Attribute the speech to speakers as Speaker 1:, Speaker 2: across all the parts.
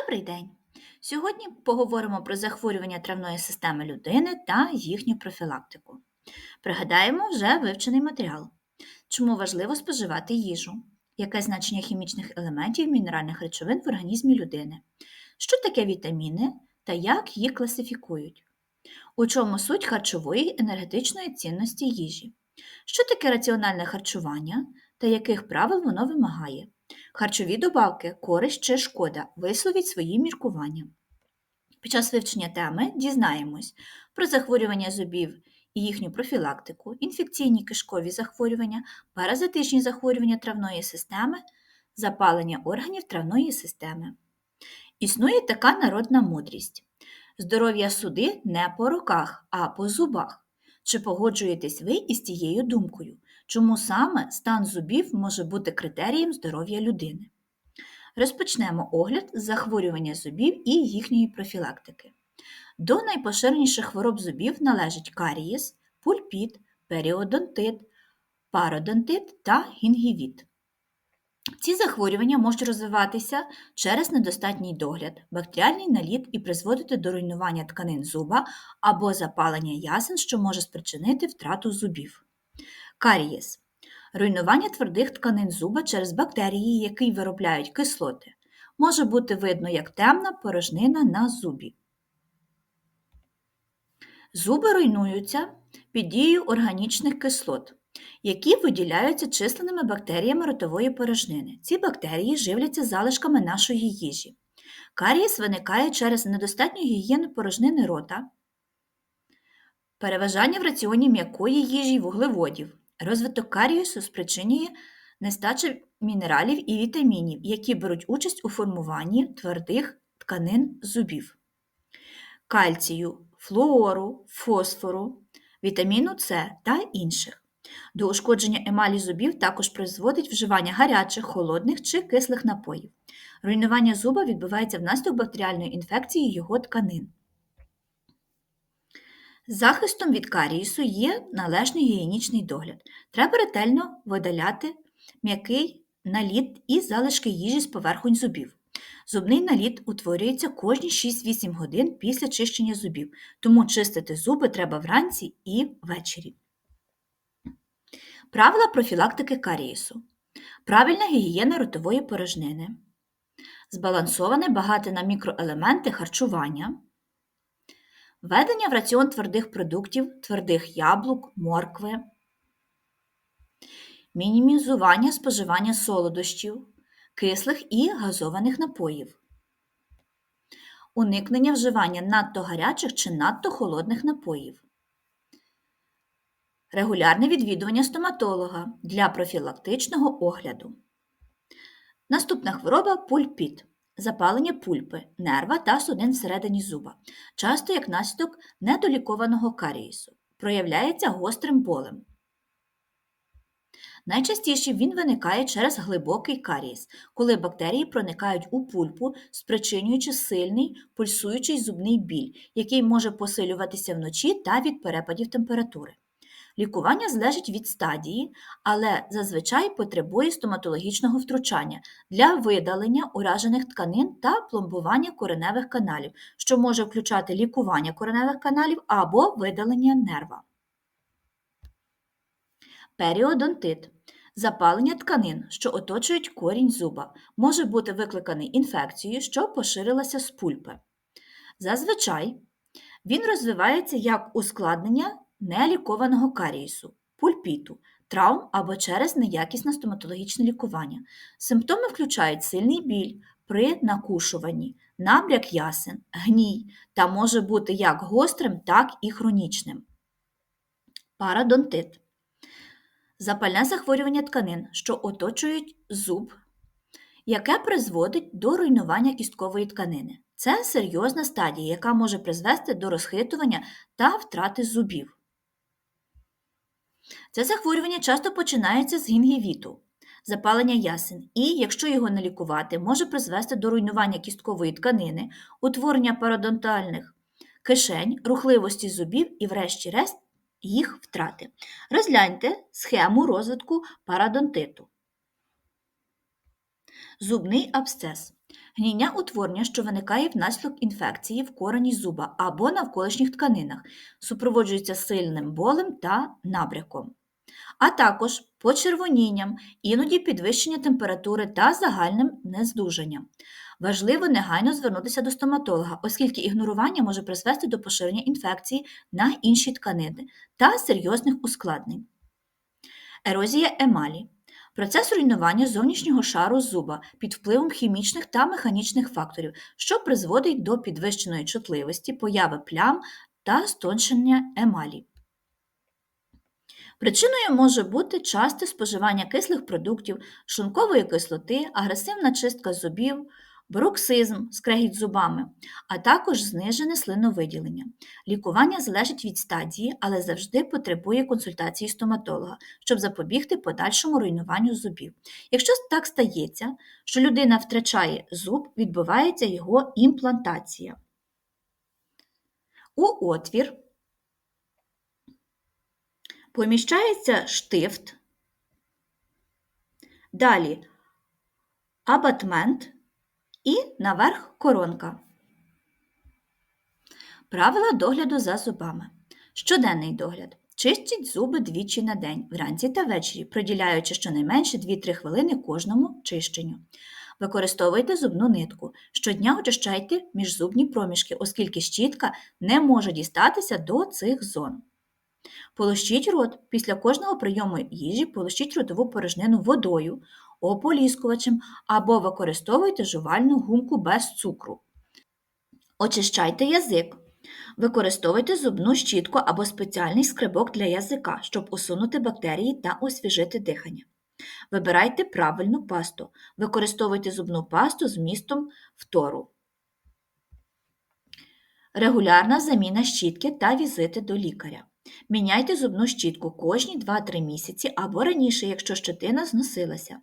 Speaker 1: Добрий день! Сьогодні поговоримо про захворювання травної системи людини та їхню профілактику. Пригадаємо вже вивчений матеріал. Чому важливо споживати їжу? Яке значення хімічних елементів мінеральних речовин в організмі людини? Що таке вітаміни та як їх класифікують? У чому суть харчової енергетичної цінності їжі? Що таке раціональне харчування та яких правил воно вимагає? Харчові добавки, користь чи шкода, висловіть свої міркування. Під час вивчення теми дізнаємось про захворювання зубів і їхню профілактику, інфекційні кишкові захворювання, паразитичні захворювання травної системи, запалення органів травної системи. Існує така народна мудрість. Здоров'я суди не по руках, а по зубах. Чи погоджуєтесь ви із цією думкою? Чому саме стан зубів може бути критерієм здоров'я людини? Розпочнемо огляд з захворювання зубів і їхньої профілактики. До найпоширеніших хвороб зубів належать карієс, пульпіт, періодонтит, пародонтит та гінгівіт. Ці захворювання можуть розвиватися через недостатній догляд, бактеріальний наліт і призводити до руйнування тканин зуба або запалення ясен, що може спричинити втрату зубів. Карієс руйнування твердих тканин зуба через бактерії, які виробляють кислоти. Може бути видно як темна порожнина на зубі. Зуби руйнуються під дією органічних кислот, які виділяються численними бактеріями ротової порожнини. Ці бактерії живляться залишками нашої їжі. Карієс виникає через недостатню гігієну порожнини рота, переважання в раціоні м'якої їжі вуглеводів. Розвиток карієсу спричинює нестача мінералів і вітамінів, які беруть участь у формуванні твердих тканин зубів, кальцію, флуору, фосфору, вітаміну С та інших. До ушкодження емалі зубів також призводить вживання гарячих, холодних чи кислих напоїв. Руйнування зуба відбувається внаслідок бактеріальної інфекції його тканин. Захистом від карієсу є належний гігієнічний догляд. Треба ретельно видаляти м'який наліт і залишки їжі з поверхонь зубів. Зубний наліт утворюється кожні 6-8 годин після чищення зубів, тому чистити зуби треба вранці і ввечері. Правила профілактики карієсу. Правильна гігієна ротової порожнини. Збалансоване багате на мікроелементи харчування. Введення в раціон твердих продуктів, твердих яблук, моркви, мінімізування споживання солодощів, кислих і газованих напоїв, уникнення вживання надто гарячих чи надто холодних напоїв, регулярне відвідування стоматолога для профілактичного огляду. Наступна хвороба пульпіт запалення пульпи, нерва та судин всередині зуба, часто як наслідок недолікованого карієсу, проявляється гострим болем. Найчастіше він виникає через глибокий карієс, коли бактерії проникають у пульпу, спричинюючи сильний пульсуючий зубний біль, який може посилюватися вночі та від перепадів температури. Лікування залежить від стадії, але зазвичай потребує стоматологічного втручання для видалення уражених тканин та пломбування кореневих каналів, що може включати лікування кореневих каналів або видалення нерва. Періодонтит запалення тканин, що оточують корінь зуба, може бути викликаний інфекцією, що поширилася з пульпи. Зазвичай він розвивається як ускладнення нелікованого карієсу, пульпіту, травм або через неякісне стоматологічне лікування. Симптоми включають сильний біль при накушуванні, набряк ясен, гній та може бути як гострим, так і хронічним. Парадонтит запальне захворювання тканин, що оточують зуб, яке призводить до руйнування кісткової тканини. Це серйозна стадія, яка може призвести до розхитування та втрати зубів. Це захворювання часто починається з гінгівіту, запалення ясен, і, якщо його не лікувати, може призвести до руйнування кісткової тканини, утворення парадонтальних кишень, рухливості зубів і, врешті-решт, їх втрати. Розгляньте схему розвитку парадонтиту. Зубний абсцес. Гнійне утворення, що виникає внаслідок інфекції в корені зуба або навколишніх тканинах, супроводжується сильним болем та набряком, а також почервонінням, іноді підвищення температури та загальним нездужанням. Важливо негайно звернутися до стоматолога, оскільки ігнорування може призвести до поширення інфекції на інші тканини та серйозних ускладнень. Ерозія емалі процес руйнування зовнішнього шару зуба під впливом хімічних та механічних факторів, що призводить до підвищеної чутливості, появи плям та стоншення емалі. Причиною може бути часте споживання кислих продуктів, шлункової кислоти, агресивна чистка зубів, бруксизм, скрегіт зубами, а також знижене слиновиділення. Лікування залежить від стадії, але завжди потребує консультації стоматолога, щоб запобігти подальшому руйнуванню зубів. Якщо так стається, що людина втрачає зуб, відбувається його імплантація. У отвір поміщається штифт, далі абатмент і наверх коронка. Правила догляду за зубами. Щоденний догляд. Чистіть зуби двічі на день, вранці та ввечері, приділяючи щонайменше 2-3 хвилини кожному чищенню. Використовуйте зубну нитку. Щодня очищайте міжзубні проміжки, оскільки щітка не може дістатися до цих зон. Полощіть рот. Після кожного прийому їжі полощіть ротову порожнину водою, ополіскувачем або використовуйте жувальну гумку без цукру. Очищайте язик. Використовуйте зубну щітку або спеціальний скрибок для язика, щоб усунути бактерії та освіжити дихання. Вибирайте правильну пасту. Використовуйте зубну пасту з містом фтору. Регулярна заміна щітки та візити до лікаря. Міняйте зубну щітку кожні 2-3 місяці або раніше, якщо щетина зносилася.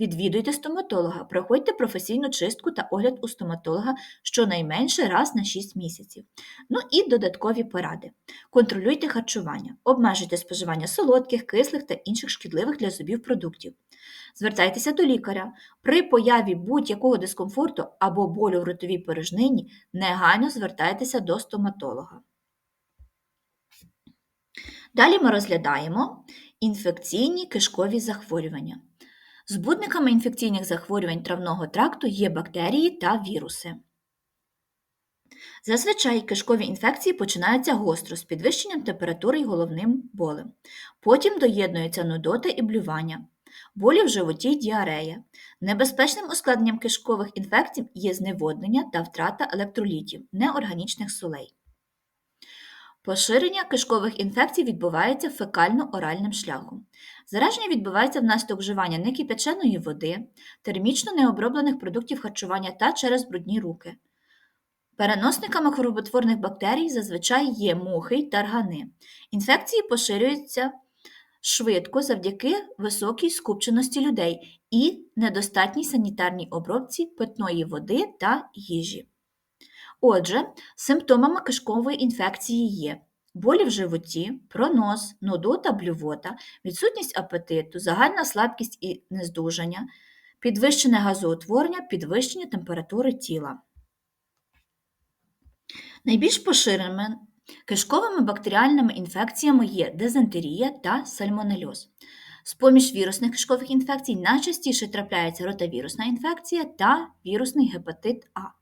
Speaker 1: Відвідуйте стоматолога, проходьте професійну чистку та огляд у стоматолога щонайменше раз на 6 місяців. Ну і додаткові поради. Контролюйте харчування, обмежуйте споживання солодких, кислих та інших шкідливих для зубів продуктів. Звертайтеся до лікаря. При появі будь-якого дискомфорту або болю в ротовій порожнині негайно звертайтеся до стоматолога. Далі ми розглядаємо інфекційні кишкові захворювання. Збудниками інфекційних захворювань травного тракту є бактерії та віруси. Зазвичай кишкові інфекції починаються гостро з підвищенням температури і головним болем. Потім доєднуються нудота і блювання, болі в животі й діарея. Небезпечним ускладненням кишкових інфекцій є зневоднення та втрата електролітів, неорганічних солей. Поширення кишкових інфекцій відбувається фекально-оральним шляхом. Зараження відбувається внаслідок вживання некипяченої води, термічно необроблених продуктів харчування та через брудні руки. Переносниками хвороботворних бактерій зазвичай є мухи й таргани. Інфекції поширюються швидко завдяки високій скупченості людей і недостатній санітарній обробці питної води та їжі. Отже, симптомами кишкової інфекції є болі в животі, пронос, нудота, блювота, відсутність апетиту, загальна слабкість і нездужання, підвищене газоутворення, підвищення температури тіла. Найбільш поширеними кишковими бактеріальними інфекціями є дизентерія та сальмонельоз. З-поміж вірусних кишкових інфекцій найчастіше трапляється ротавірусна інфекція та вірусний гепатит А.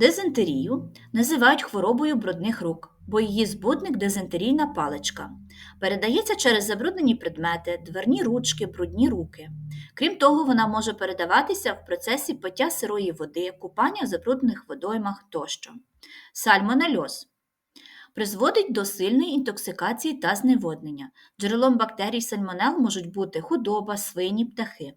Speaker 1: Дизентерію називають хворобою брудних рук, бо її збудник дизентерійна паличка. Передається через забруднені предмети, дверні ручки, брудні руки. Крім того, вона може передаватися в процесі пиття сирої води, купання в забруднених водоймах тощо. Сальмонельоз призводить до сильної інтоксикації та зневоднення. Джерелом бактерій сальмонел можуть бути худоба, свині, птахи.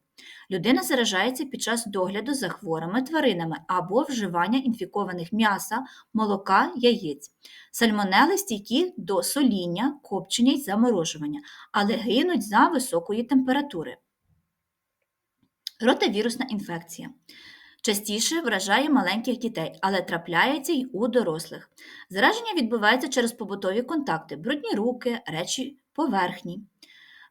Speaker 1: Людина заражається під час догляду за хворими тваринами або вживання інфікованих м'яса, молока, яєць. Сальмонели стійкі до соління, копчення й заморожування, але гинуть за високої температури. Ротавірусна інфекція. Частіше вражає маленьких дітей, але трапляється й у дорослих. Зараження відбувається через побутові контакти, брудні руки, речі поверхні.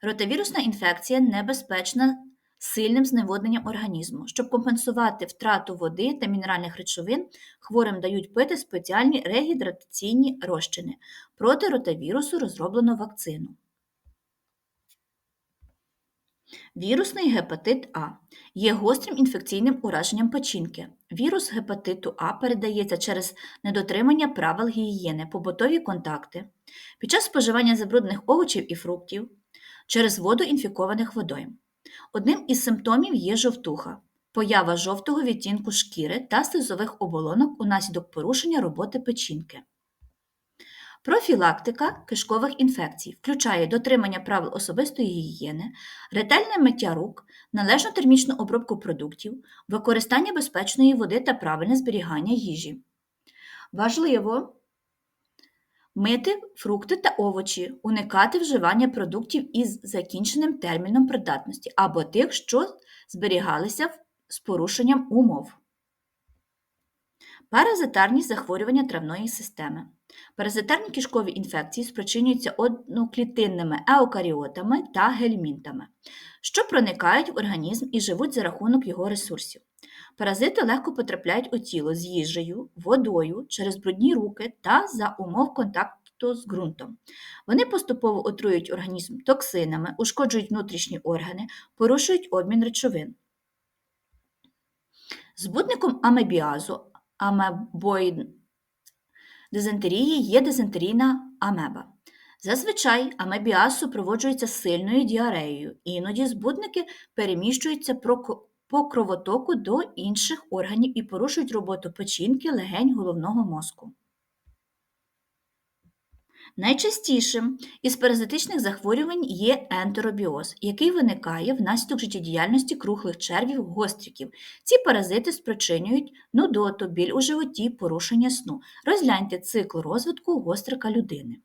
Speaker 1: Ротавірусна інфекція небезпечна сильним зневодненням організму. Щоб компенсувати втрату води та мінеральних речовин, хворим дають пити спеціальні регідратаційні розчини. Проти ротавірусу розроблено вакцину. Вірусний гепатит А є гострим інфекційним ураженням печінки. Вірус гепатиту А передається через недотримання правил гігієни, побутові контакти, під час споживання забруднених овочів і фруктів, через воду інфікованих водойм. Одним із симптомів є жовтуха, поява жовтого відтінку шкіри та слизових оболонок унаслідок порушення роботи печінки. Профілактика кишкових інфекцій включає дотримання правил особистої гігієни, ретельне миття рук, належну термічну обробку продуктів, використання безпечної води та правильне зберігання їжі. Важливо мити фрукти та овочі, уникати вживання продуктів із закінченим терміном придатності або тих, що зберігалися з порушенням умов. Паразитарні захворювання травної системи. Паразитарні кишкові інфекції спричинюються одноклітинними еукаріотами та гельмінтами, що проникають в організм і живуть за рахунок його ресурсів. Паразити легко потрапляють у тіло з їжею, водою, через брудні руки та за умов контакту з ґрунтом. Вони поступово отруюють організм токсинами, ушкоджують внутрішні органи, порушують обмін речовин. Збутником амебіазу амебоїд дизентерії є дизентерійна амеба. Зазвичай амебіаз супроводжується сильною діареєю, іноді збудники переміщуються по кровотоку до інших органів і порушують роботу печінки, легень головного мозку. Найчастішим із паразитичних захворювань є ентеробіоз, який виникає внаслідок життєдіяльності круглих червів гостриків. Ці паразити спричинюють нудоту, біль у животі, порушення сну. Розгляньте цикл розвитку гострика людини.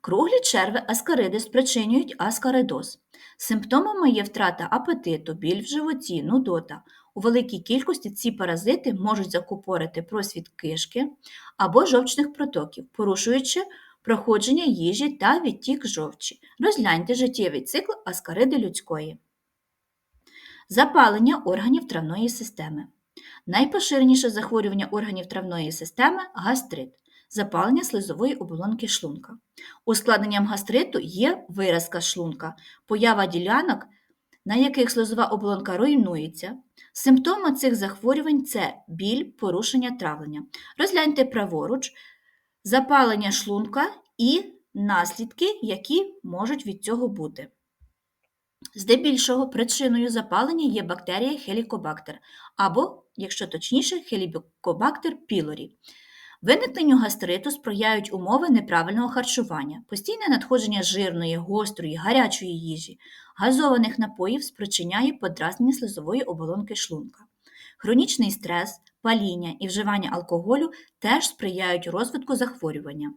Speaker 1: Круглі черви аскариди спричинюють аскаридоз. Симптомами є втрата апетиту, біль в животі, нудота. У великій кількості ці паразити можуть закупорити просвіт кишки або жовчних протоків, порушуючи проходження їжі та відтік жовчі. Розгляньте життєвий цикл аскариди людської. Запалення органів травної системи. Найпоширеніше захворювання органів травної системи гастрит запалення слизової оболонки шлунка. Ускладненням гастриту є виразка шлунка, поява ділянок, на яких слизова оболонка руйнується. Симптоми цих захворювань це біль, порушення травлення. Розгляньте праворуч, запалення шлунка і наслідки, які можуть від цього бути. Здебільшого причиною запалення є бактерія хелікобактер або, якщо точніше, хелікобактер пілорі. Виникненню гастриту сприяють умови неправильного харчування, постійне надходження жирної, гострої, гарячої їжі, газованих напоїв спричиняє подразнення слизової оболонки шлунка. Хронічний стрес, паління і вживання алкоголю теж сприяють розвитку захворювання.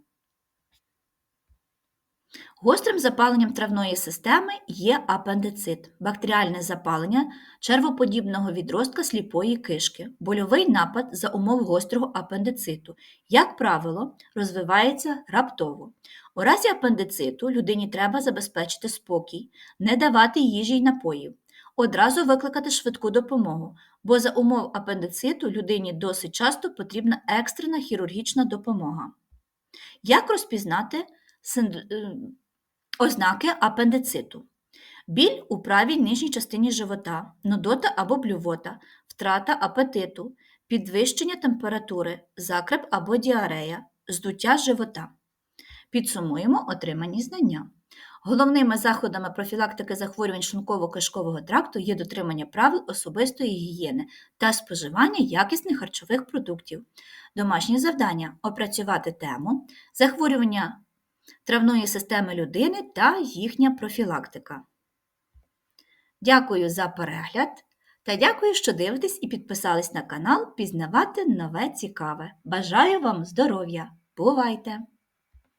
Speaker 1: Гострим запаленням травної системи є апендицит, бактеріальне запалення червоподібного відростка сліпої кишки, больовий напад за умов гострого апендициту, як правило, розвивається раптово. У разі апендициту людині треба забезпечити спокій, не давати їжі й напоїв, одразу викликати швидку допомогу, бо за умов апендициту людині досить часто потрібна екстрена хірургічна допомога. Як розпізнати Ознаки апендициту. Біль у правій нижній частині живота, нудота або блювота, втрата апетиту, підвищення температури, закреп або діарея, здуття живота. Підсумуємо отримані знання. Головними заходами профілактики захворювань шлунково-кишкового тракту є дотримання правил особистої гігієни та споживання якісних харчових продуктів. Домашнє завдання опрацювати тему захворювання травної системи людини та їхня профілактика. Дякую за перегляд та дякую, що дивитесь і підписались на канал Пізнавати нове цікаве. Бажаю вам здоров'я! Бувайте!